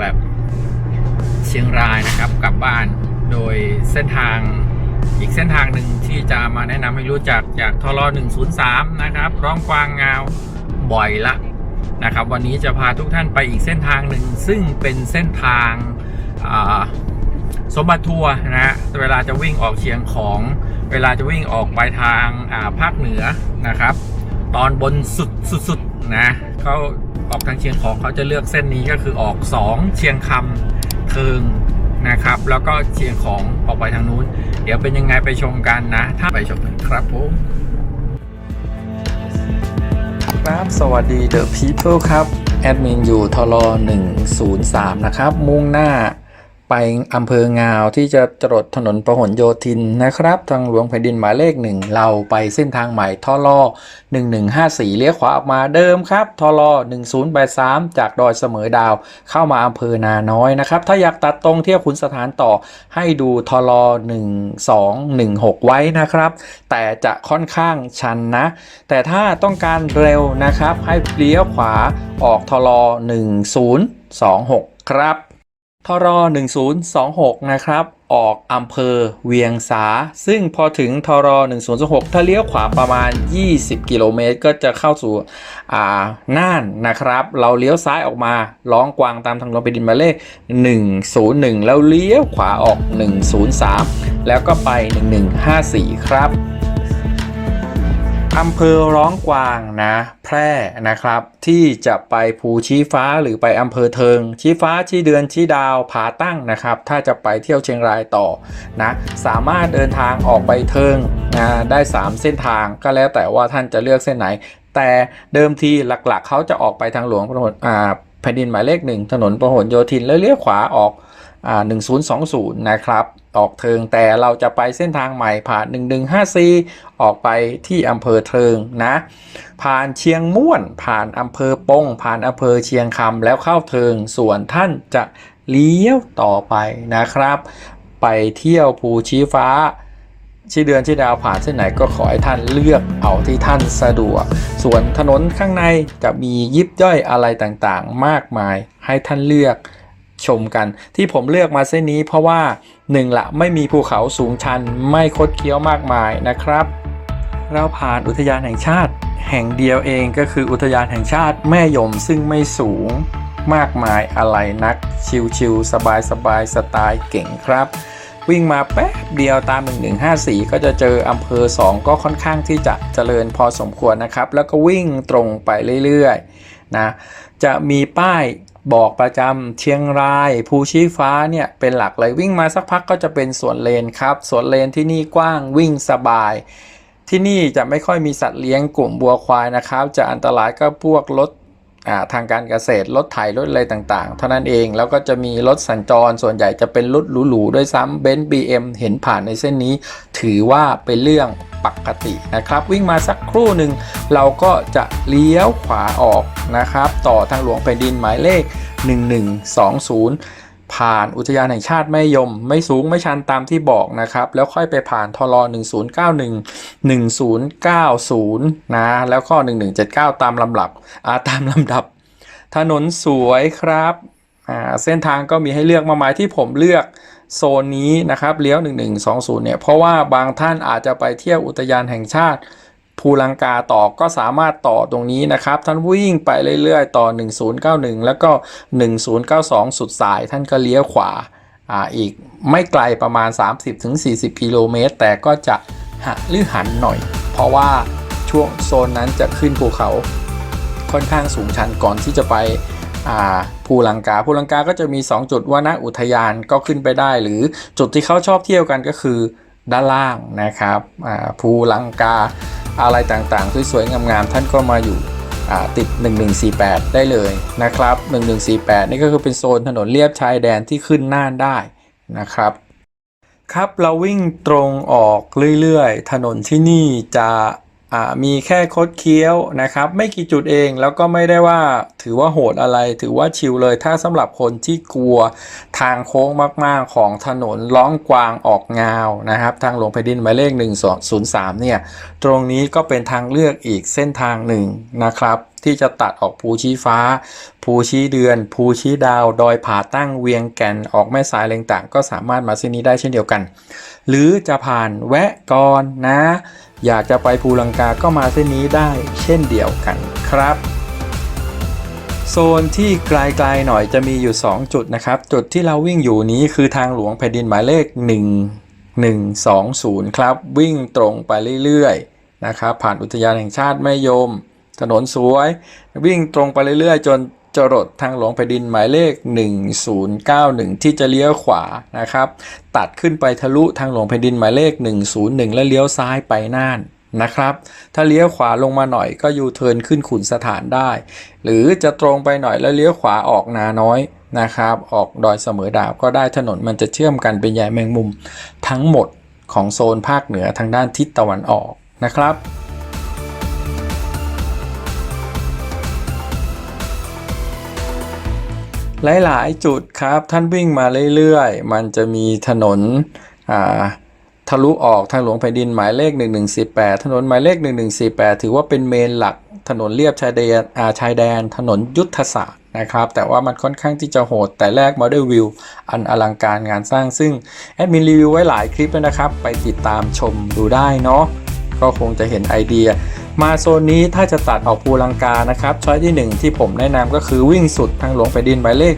แบบเชียงรายนะครับกลับบ้าน โดยเส้นทางอีกเส้นทางหนึ่งที่จะมาแนะนำให้รู้จักจากทร103 นะครับร้องกวางงาวบ่อยละนะครับ วันนี้จะพาทุกท่านไปอีกเส้นทางหนึ่งซึ่งเป็นเส้นทางาสมบัติทัวร์นะฮะเวลาจะวิ่งออกเชียงของเวลาจะวิ่งออกไปทางาภาคเหนือนะครับ ตอนบนสุดสุดสุดนะเขา ออกทางเชียงของเขาจะเลือกเส้นนี้ก็คือออก 2 เชียงคำเทิงนะครับ แล้วก็เชียงของออกไปทางนู้น เดี๋ยวเป็นยังไงไปชมกันนะ ถ้าไปชมกันครับผมครับสวัสดี The People ครับ แอดมินอยู่ทร103 นะครับ มุ่งหน้า ไปอำเภองาวที่จะจรดถนนประหลโยธินนะครับ ทางหลวงแผ่นดินหมายเลขหนึ่งเราไปเส้นทางใหม่ทอร1154 เลี้ยวขวาออกมาเดิมครับทอร1083 จากดอยเสมอดาว เข้ามาอำเภอนาน้อยนะครับ ถ้าอยากตัดตรงเที่ยวขุนสถานต่อให้ดูทอร1216 ไว้นะครับ แต่จะค่อนข้างชันนะ แต่ถ้าต้องการเร็วนะครับ ให้เลี้ยวขวาออกทอร1026 ครับ ทร1026 นะครับ ออกอำเภอเวียงสา ซึ่งพอถึงทร1026 ถ้าเลี้ยวขวาประมาณ 20 กิโลเมตร ก็จะเข้าสู่อ่าน่านนะครับ เราเลี้ยวซ้ายออกมาล้องกวางตามทางหลวงแผ่นดินมาเลข 101 แล้วเลี้ยวขวาออก 103 แล้วก็ไป 1154 ครับ อำเภอร้องกวางนะแพร่นะครับ ที่จะไปภูชี้ฟ้าหรือไปอำเภอเทิง ชี้ฟ้าชี้เดือนชี้ดาวผาตั้งนะครับ ถ้าจะไปเที่ยวเชียงรายต่อนะสามารถเดินทางออกไปเทิงนะได้ 3 เส้นทางก็แล้วแต่ว่าท่านจะเลือกเส้นไหน แต่เดิมทีหลักๆ เขาจะออกไปทางหลวงพแผ่นดินหมายเลขหนึ่งถนนพหลโยธินแล้วเลี้ยวขวาออกอ่า1020 นะครับ ออกเทิง แต่เราจะไปเส้นทางใหม่ผ่าน 1154 ออกไปที่อำเภอเทิงนะ ผ่านเชียงม่วน ผ่านอำเภอปง ผ่านอำเภอเชียงคำแล้วเข้าเทิง ส่วนท่านจะเลี้ยวต่อไปนะครับ ไปเที่ยวภูชี้ฟ้าชี้เดือนชี้ดาวผ่านเส้นไหนก็ขอให้ท่านเลือกเอาที่ท่านสะดวก ส่วนถนนข้างในจะมียิบย่อยอะไรต่างๆ มากมายให้ท่านเลือก ชมกัน ที่ผมเลือกมาเส้นนี้เพราะว่าหนึ่งละไม่มีภูเขาสูงชันไม่คดเคี้ยวมากมายนะครับ เราผ่านอุทยานแห่งชาติ แห่งเดียวเองก็คืออุทยานแห่งชาติแม่ยมซึ่งไม่สูงมากมายอะไรนักชิวๆสบายๆสไตล์เก่งครับวิ่งมาแป๊บเดียวตาม 1154 ก็จะเจออำเภอ 2 ก็ค่อนข้างที่จะเจริญพอสมควรนะครับ แล้วก็วิ่งตรงไปเรื่อยๆนะ จะมีป้าย บอกประจำเชียงราย ภูชี้ฟ้าเนี่ยเป็นหลักเลยวิ่งมาสักพักก็จะเป็นสวนเลนครับสวนเลนที่นี่กว้างวิ่งสบาย ที่นี่จะไม่ค่อยมีสัตว์เลี้ยงกลุ่มบัวควายนะครับ จะอันตรายก็พวกรถ ทางการเกษตรรถไถรถอะไรต่างๆ เท่านั้นเองแล้วก็จะมีรถสัญจรส่วนใหญ่จะเป็นรถหรูๆด้วยซ้ำเบนซ์บีเอ็มเห็นผ่านในเส้นนี้ ถือว่าเป็นเรื่องปกตินะครับ วิ่งมาสักครู่หนึ่งเราก็จะเลี้ยวขวาออกนะครับ ต่อทางหลวงแผ่นดินหมายเลข 1120 ผ่านอุทยานแห่งชาติแม่ยม ไม่สูงไม่ชันตามที่บอกนะครับ แล้วค่อยไปผ่านทร1091 1090 นะ แล้วก็ 1179 ตามลำดับอ่าตามลำดับ ถนนสวยครับอ่าเส้นทางก็มีให้เลือกมากมายที่ผมเลือกโซนนี้นะครับเลี้ยว 1120 เนี่ย เพราะว่าบางท่านอาจจะไปเที่ยวอุทยานแห่งชาติ ภูลังกาต่อก็สามารถต่อตรงนี้นะครับ ท่านวิ่งไปเรื่อยๆ ต่อ 1091 แล้วก็ 1092 สุดสายท่านก็เลี้ยวขวาอ่าอีกไม่ไกลประมาณ 30-40 กิโลเมตร แต่ก็จะหักหรือหันหน่อย เพราะว่าช่วงโซนนั้นจะขึ้นภูเขาค่อนข้างสูงชันก่อนที่จะไปอ่าภูลังกาภูลังกาก็จะมี 2 จุดว่านะอุทยานก็ขึ้นไปได้ หรือจุดที่เขาชอบเที่ยวกันก็คือด้านล่างนะครับภูลังกา อะไรต่างๆ สวยๆ งามๆ ท่านก็มาอยู่ติด 1148 ได้เลยนะครับ 1148 นี่ก็คือเป็นโซนถนนเลียบชายแดนที่ขึ้นน่านได้นะครับ ครับเราวิ่งตรงออกเรื่อยๆ ถนนที่นี่จะ มีแค่คดเคี้ยวนะครับ ไม่กี่จุดเองแล้วก็ไม่ได้ว่าถือว่าโหดอะไร ถือว่าชิลเลย ถ้าสำหรับคนที่กลัวทางโค้งมาก ๆ ของถนนล้องกวางออกงาวนะครับ ทางหลวงแผ่นดินหมายเลข 1203 เนี่ย ตรงนี้ก็เป็นทางเลือกอีกเส้นทางหนึ่งนะครับ ที่จะตัดออกภูชี้ฟ้า ภูชี้เดือน ภูชี้ดาว ดอยผาตั้งเวียงแก่นออกแม่สายอะไรต่างก็สามารถมาเส้นนี้ได้เช่นเดียวกัน หรือจะผ่านแวะกอนนะ อยากจะไปภูลังกาก็มาเส้นนี้ได้เช่นเดียวกันครับ โซนที่ไกลๆหน่อยจะมีอยู่ 2 จุดนะครับ จุดที่เราวิ่งอยู่นี้คือทางหลวงแผ่นดินหมายเลข 1 1 2 0 ครับ วิ่งตรงไปเรื่อยๆนะครับผ่านอุทยานแห่งชาติแม่ยม ถนนสวย วิ่งตรงไปเรื่อยๆ จน จรดทางหลวงแผ่นดินหมายเลข 1091 ที่จะเลี้ยวขวานะครับ ตัดขึ้นไปทะลุทางหลวงแผ่นดินหมายเลข 101 และเลี้ยวซ้ายไปน่านนะครับ ถ้าเลี้ยวขวาลงมาหน่อยก็ยูเทิร์นขึ้นขุนสถานได้ หรือจะตรงไปหน่อยแล้วเลี้ยวขวาออกนาน้อยนะครับ ออกดอยเสมอดาวก็ได้ถนนมันจะเชื่อมกันเป็นใยแมงมุมทั้งหมดของโซนภาคเหนือทางด้านทิศตะวันออกนะครับ หลายๆ จุดครับ ท่านวิ่งมาเรื่อยๆ มันจะมีถนนทะลุออกทางหลวงแผ่นดินหมายเลข 1148 ถนนหมายเลข 1148 ถือว่าเป็นเมนหลักถนนเลียบชายแดนอาชายแดน ถนนยุทธศาสตร์นะครับ แต่ว่ามันค่อนข้างที่จะโหด แต่แรก Model View อันอลังการงานสร้างซึ่งแอดมินรีวิวไว้หลายคลิปแล้วนะครับ ไปติดตามชมดูได้เนาะก็คงจะเห็นไอเดีย มาโซนนี้ถ้าจะตัดออกภูลังกานะครับช้อยที่ 1 ที่ผมแนะนำก็คือวิ่งสุดทางหลวงแผ่นดินหมายเลข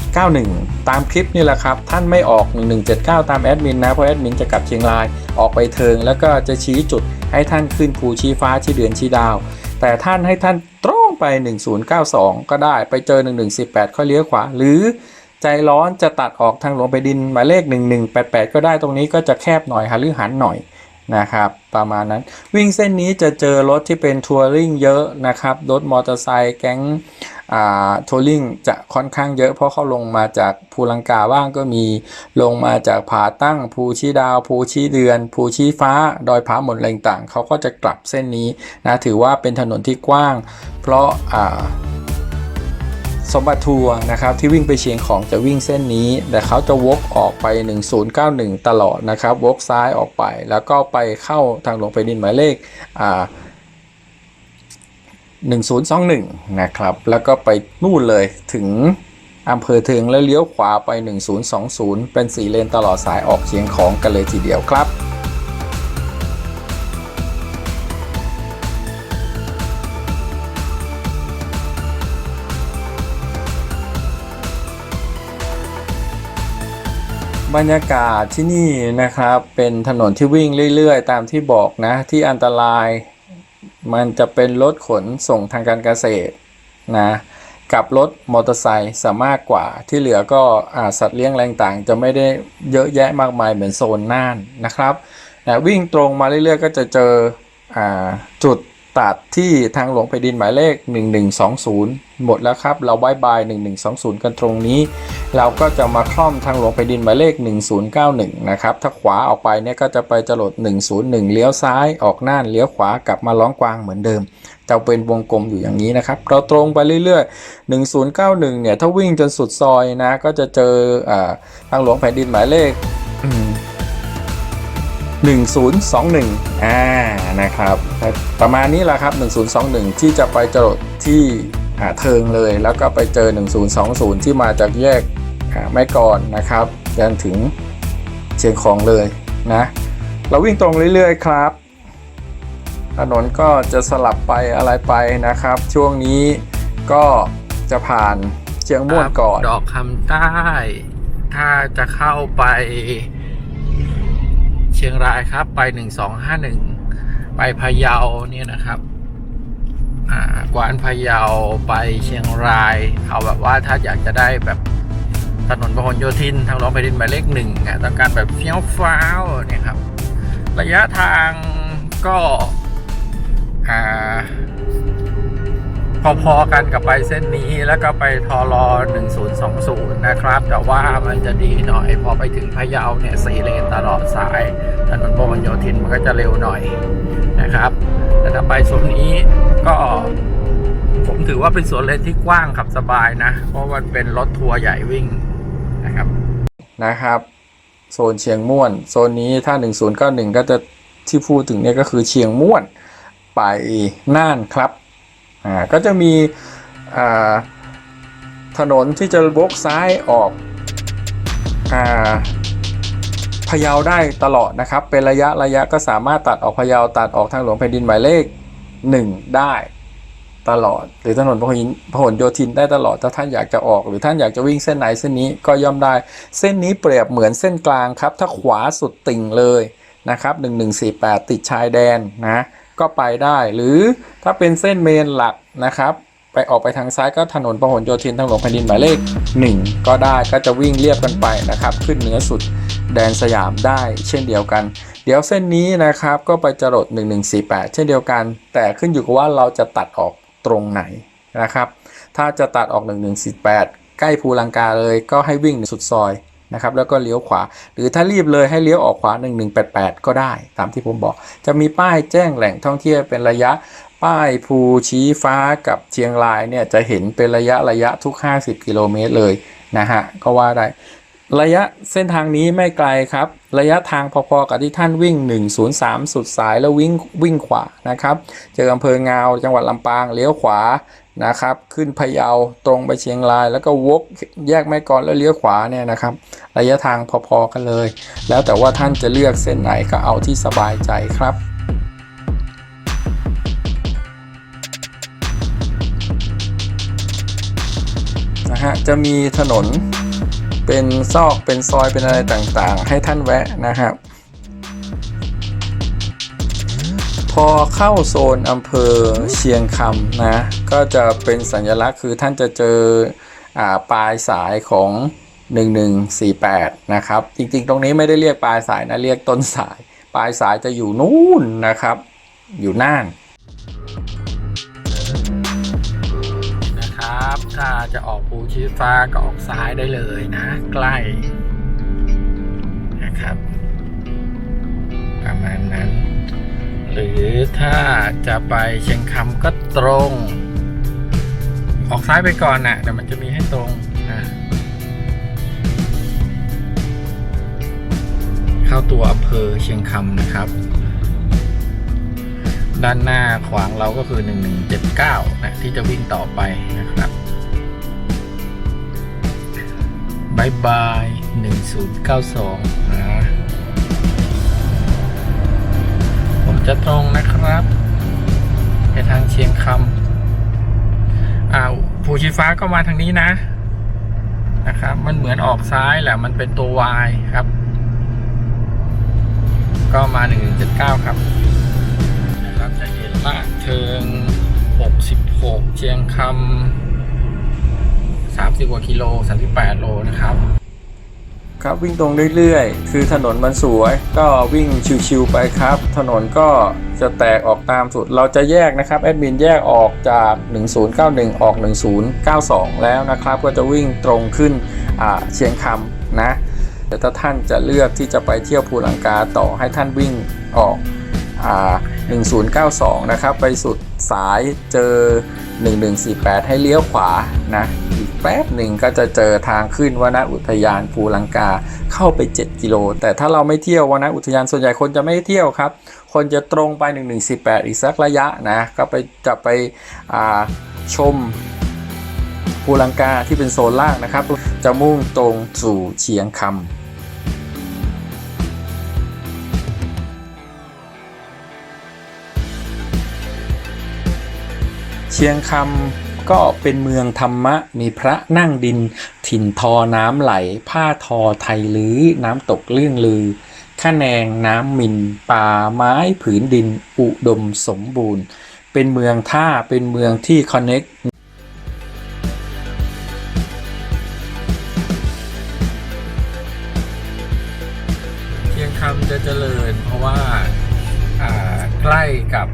1091 ตามคลิปนี่แหละครับ ท่านไม่ออก 1179 ตามแอดมินนะ เพราะแอดมินจะกลับเชียงรายออกไปเทิง แล้วก็จะชี้จุดให้ท่านขึ้นภูชี้ฟ้าชี้เดือนชี้ดาว แต่ท่านให้ท่านตรงไป 1092 ก็ได้ไปเจอ 1118 ค่อยเลี้ยวขวาหรือใจร้อนจะตัดออกทางหลวงแผ่นดินหมายเลข 1188 ก็ได้ตรงนี้ก็จะแคบหน่อยหาลือหันหน่อย นะครับประมาณนั้นวิ่งเส้นนี้จะเจอรถที่เป็นทัวริงเยอะนะครับรถมอเตอร์ไซค์แก๊งทัวริงจะค่อนข้างเยอะเพราะเขาลงมาจากภูลังกาบ้างก็มี ลงมาจากผาตั้งภูชีดาวภูชีเดือนภูชีฟ้า ดอยผาหมดอะไรต่างเขาก็จะกลับเส้นนี้นะถือว่าเป็นถนนที่กว้าง เพราะอ่า สมบัติทัวร์นะครับที่วิ่งไปเชียงของจะวิ่งเส้นนี้ แต่เขาจะวกออกไป 1091 ตลอดนะครับ วกซ้ายออกไป แล้วก็ไปเข้าทางหลวงไปดินหมายเลขอ่า1021 นะครับ แล้วก็ไปนู่นเลยถึงอำเภอเทิงแล้วเลี้ยวขวาไป 1020 เป็น4เลนตลอดสายออกเชียงของกันเลยทีเดียวครับ บรรยากาศที่นี่นะครับเป็นถนนที่วิ่งเรื่อยๆ ตามที่บอกนะ ที่อันตรายมันจะเป็นรถขนส่งทางการเกษตรนะกับรถมอเตอร์ไซค์สามารถกว่าที่เหลือก็อสัตว์เลี้ยงแรงต่างจะไม่ได้เยอะแยะมากมายเหมือนโซนน่านนะครับนะวิ่งตรงมาเรื่อยๆ ก็จะเจออจุดตัดที่ทางหลวงแผ่นดินหมายเลข 1120 หมดแล้วครับ เราบายบาย 1120 กันตรงนี้ เราก็จะมาคล่อมทางหลวงแผ่นดินหมายเลข 1091 นะครับ ถ้าขวาออกไปเนี่ยก็จะไปจรด 101 เลี้ยวซ้ายออกน่านเลี้ยวขวากลับมาล้องกวางเหมือนเดิมจะเป็นวงกลมอยู่อย่างนี้นะครับ เราตรงไปเรื่อยๆ 1091 เนี่ย ถ้าวิ่งจนสุดซอยนะ ก็จะเจออทางหลวงแผ่นดินหมายเลข 1021 อ่า นะครับ ประมาณนี้แหละครับ 1021 ที่จะไปจรดที่ เทิงเลย แล้วก็ไปเจอ 1020 ที่มาจากแยกแม่กอนนะครับจนถึงเชียงของเลยนะเราวิ่งตรงเรื่อยๆครับ ถนนก็จะสลับไปอะไรไปนะครับ ช่วงนี้ก็จะผ่านเชียงม่วนก่อน ดอกคำใต้ ถ้าจะเข้าไป เชียงรายครับไปหนึ่งสองห้าหนึ่งไปพะเยาเนี่ยนะครับ กวานพะเยาไปเชียงราย เอาแบบว่าถ้าอยากจะได้แบบถนนพหลโยธินทางหลวงแผ่นดินหมายเลขหนึ่งต้องการแบบเฟี้ยวฟ้าวเนี่ยครับ ระยะทางก็พอๆกันกับไปเส้นนี้แล้วก็ไปทอรอ1020 นะครับ แต่ว่ามันจะดีหน่อย พอไปถึงพะเยาเนี่ยสี่เลนตลอดสาย ถนนพหลโยธินมันก็จะเร็วหน่อยนะครับ แต่ถ้าไปโซนนี้ก็ผมถือว่าเป็นสวนเลนที่กว้างขับสบายนะ เพราะมันเป็นรถทัวร์ใหญ่วิ่งนะครับนะครับโซนเชียงม่วน โซนนี้ถ้า 1091 ก็จะที่พูดถึงเนี่ยก็คือเชียงม่วนไปน่านครับอ่าก็จะมีอ่าถนนที่จะวกซ้ายออกอ่า พะเยาได้ตลอดนะครับ เป็นระยะระยะก็สามารถตัดออกพะเยาตัดออกทางหลวงแผ่นดินหมายเลข 1 ได้ตลอด หรือถนนพหลพหลโยธินได้ตลอดถ้าท่านอยากจะออก หรือท่านอยากจะวิ่งเส้นไหนเส้นนี้ก็ย่อมได้ เส้นนี้เปรียบเหมือนเส้นกลางครับ ถ้าขวาสุดติ่งเลยนะครับ1148 ติดชายแดนนะก็ไปได้หรือถ้าเป็นเส้นเมนหลักนะครับ ไปออกไปทางซ้ายก็ถนนพหลโยธินทางหลวงแผ่นดินหมายเลข 1 ก็ได้ก็จะวิ่งเรียบกันไปนะครับ ขึ้นเหนือสุดแดนสยามได้เช่นเดียวกัน เดี๋ยวเส้นนี้นะครับก็ไปจรด 1148 เช่นเดียวกัน แต่ขึ้นอยู่กับว่าเราจะตัดออกตรงไหนนะครับ ถ้าจะตัดออก 1148 ใกล้ภูลังกาเลยก็ให้วิ่งสุดซอยนะครับแล้วก็เลี้ยวขวา หรือถ้ารีบเลยให้เลี้ยวออกขวา 1188 ก็ได้ ตามที่ผมบอก จะมีป้ายแจ้งแหล่งท่องเที่ยวเป็นระยะ ป้ายภูชี้ฟ้ากับเชียงรายเนี่ยจะเห็นเป็นระยะระยะทุก 50 กิโลเมตรเลยนะฮะก็ว่าได้ ระยะเส้นทางนี้ไม่ไกลครับ ระยะทางพอๆกับที่ท่านวิ่ง 103 สุดสายแล้ววิ่งวิ่งขวานะครับ เจออำเภองาวจังหวัดลำปางเลี้ยวขวานะครับ ขึ้นพะเยาตรงไปเชียงราย แล้วก็วกแยกแม่กอนแล้วเลี้ยวขวาเนี่ยนะครับ ระยะทางพอๆกันเลย แล้วแต่ว่าท่านจะเลือกเส้นไหนก็เอาที่สบายใจครับ นะฮะจะมีถนนเป็นซอกเป็นซอยเป็นอะไรต่างๆ ให้ท่านแวะนะครับ พอเข้าโซนอำเภอเชียงคำนะก็จะเป็นสัญลักษณ์คือท่านจะเจออาปลายสายของ 1148 นะครับ จริงๆ ตรงนี้ไม่ได้เรียกปลายสายนะเรียกต้นสาย ปลายสายจะอยู่นู่นนะครับ อยู่น่าน บถ้าจะออกภูชีฟ้าก็ออกซ้ายได้เลยนะ ใกล้นะครับ ประมาณนั้น หรือถ้าจะไปเชียงคำก็ตรง ออกซ้ายไปก่อนนะ่ะเดี๋ยวมันจะมีให้ตรงนะเข้าตัวอำเภอเชียงคำนะครับด้านหน้าขวางเราก็คือ 1179 นะ ที่จะวิ่งต่อไปนะครับ บายบาย1092นะผมจะตรงนะครับ ไปทางเชียงคำอ่าภูชีฟ้าก็มาทางนี้นะ นะครับ มันเหมือนออกซ้ายแหละ มันเป็นตัว Y ครับ ก็มา 1179 ครับนะครับจะเห็นละเทิง 66 เชียงคำ 30กว่ากิโล 38 โลนะครับ ครับวิ่งตรงเรื่อยๆ คือถนนมันสวย ก็วิ่งชิวๆไปครับ ถนนก็จะแตกออกตามสุด เราจะแยกนะครับแอดมินแยกออกจาก 1091 ออก 1092 แล้วนะครับ ก็จะวิ่งตรงขึ้นเชียงคำนะแต่ถ้าท่านจะเลือกที่จะไปเที่ยวภูลังกาต่อให้ท่านวิ่งออกอ่า1092 นะครับ ไปสุดสายเจอ 1148 ให้เลี้ยวขวานะ แป๊บหนึ่งก็จะเจอทางขึ้นวนอุทยานภูลังกาเข้าไป 7 กิโล แต่ถ้าเราไม่เที่ยววนอุทยานส่วนใหญ่คนจะไม่เที่ยวครับ คนจะตรงไป 1148 อีกสักระยะนะ ก็ไปจะไปชมภูลังกาที่เป็นโซนล่างนะครับ จะมุ่งตรงสู่เชียงคำเชียงคำ ก็เป็นเมืองธรรมะมีพระนั่งดิน ถิ่นทอน้ำไหล ผ้าทอไทยลื้อน้ำตกเลื่องลือข้าแนงน้ำมิน ป่าไม้ผืนดิน อุดมสมบูรณ์ เป็นเมืองท่าเป็นเมืองที่คอนเน็กเชียงคำจะเจริญเพราะว่าอ่าใกล้กับ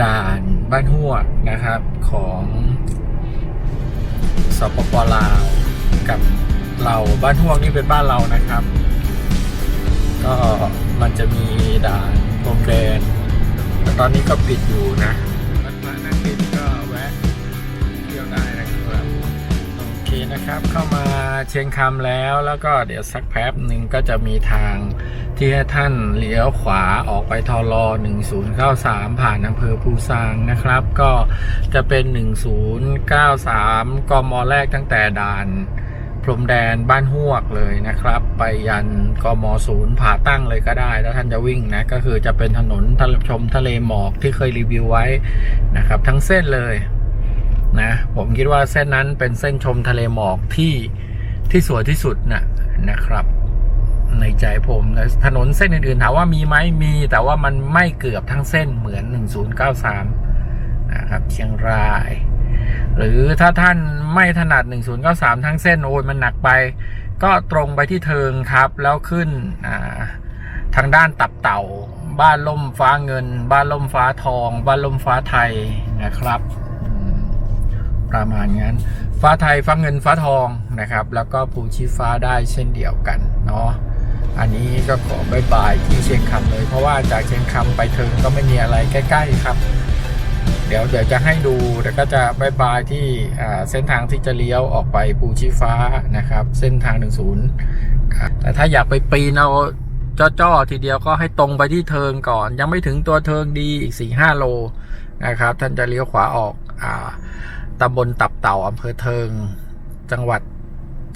ด่านบ้านหัวนะครับของสปปลาวกับเราบ้านหัวงนี่เป็นบ้านเรานะครับ ก็มันจะมีด่านพรมแดนแต่ตอนนี้ก็ปิดอยู่นะ นะครับเคนะครับเข้ามาเชียงคำแล้วแล้วก็เดี๋ยวสักแป๊บหนึ่งก็จะมีทางที่ให้ท่านเลี้ยวขวาออกไปทอรอ1093 ผ่านอำเภอภูซางนะครับ ก็จะเป็น 1093กมแรกตั้งแต่ด่านพรมแดนบ้านหวกเลยนะครับ ไปยันกมศูนย์ผาตั้งเลยก็ได้ แล้วท่านจะวิ่งนะก็คือจะเป็นถนนทะเลชมทะเลหมอกที่เคยรีวิวไว้นะครับ ทั้งเส้นเลย นะ ผมคิดว่าเส้นนั้นเป็นเส้นชมทะเลหมอกที่ที่สวยที่สุดนะนะครับ ในใจผมนะถนนเส้นอื่นๆถามว่ามีไหมมีแต่ว่ามันไม่เกือบทั้งเส้นเหมือน 1093 นะครับเชียงราย หรือถ้าท่านไม่ถนัด 1093 ทั้งเส้นโอ้ยมันหนักไป ก็ตรงไปที่เทิงครับ แล้วขึ้นทางด้านตับเต่า บ้านล่มฟ้าเงิน บ้านล่มฟ้าทอง บ้านล่มฟ้าไทยนะครับ ประมาณนั้น ฟ้าไทยฟ้าเงินฟ้าทองนะครับ แล้วก็ภูชีฟ้าได้เช่นเดียวกันเนาะอันนี้ก็ขอบายบายที่เชียงคำเลย เพราะว่าจากเชียงคำไปเทิงก็ไม่มีอะไรใกล้ ๆครับ เดี๋ยวเดี๋ยวจะให้ดูแล้วก็จะบายบายที่เส้นทางที่จะเลี้ยวออกไปภูชีฟ้านะครับ เส้นทาง 10 แต่ถ้าอยากไปปีนเอาจ้อๆทีเดียวก็ให้ตรงไปที่เทิงก่อน ยังไม่ถึงตัวเทิงดีอีก4-5โลนะครับ ท่านจะเลี้ยวขวาออกอ่า ตำบลตับเต่าอำเภอเทิง จังหวัด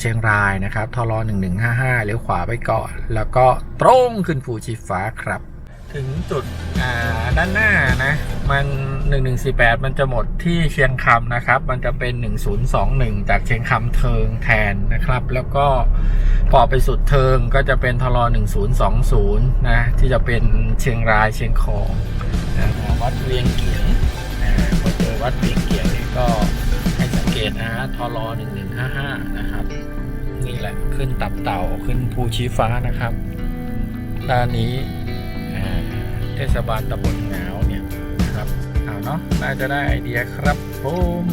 เชียงรายนะครับทร1155เลี้ยวขวาไปก่อน แล้วก็ตรงขึ้นภูชีฟ้าครับ ถึงจุดอ่าด้านหน้านะ มัน1148มันจะหมดที่เชียงคำนะครับ มันจะเป็น1021จากเชียงคำเทิงแทนนะครับ แล้วก็พอไปสุดเทิงก็จะเป็นทร1020นะ ที่จะเป็นเชียงรายเชียงของนะวัดเวียงเกียงนะพอเจอวัดเวียงเกียง ก็ให้สังเกตนะทร1155 นะครับ นี่แหละขึ้นตับเต่าขึ้นภูชีฟ้านะครับ ด้านนี้เทศบาลตำบลหงาวเนี่ยนะครับเอาเนาะน่าจะได้ไอเดียครับผม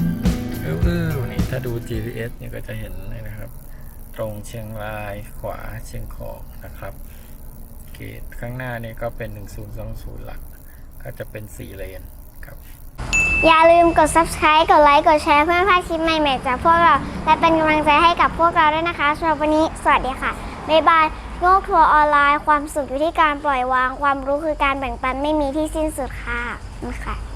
เออเออนี่ถ้าดู GPS เนี่ยก็จะเห็นเลยนะครับ ตรงเชียงรายขวาเชียงของนะครับเกตข้างหน้านี่ก็เป็น 1020 หลัก ก็จะเป็น 4 เลนครับ อย่าลืมกด subscribe กดไลค์ กดแชร์เพื่อไม่พลาดคลิปใหม่ๆจากพวกเรา และเป็นกำลังใจให้กับพวกเราด้วยนะคะสำหรับวันนี้สวัสดีค่ะ บ๊ายบาย โลกทัวร์ออนไลน์ ความสุขอยู่ที่การปล่อยวาง ความรู้คือการแบ่งปันไม่มีที่สิ้นสุดค่ะขอบคุณค่ะ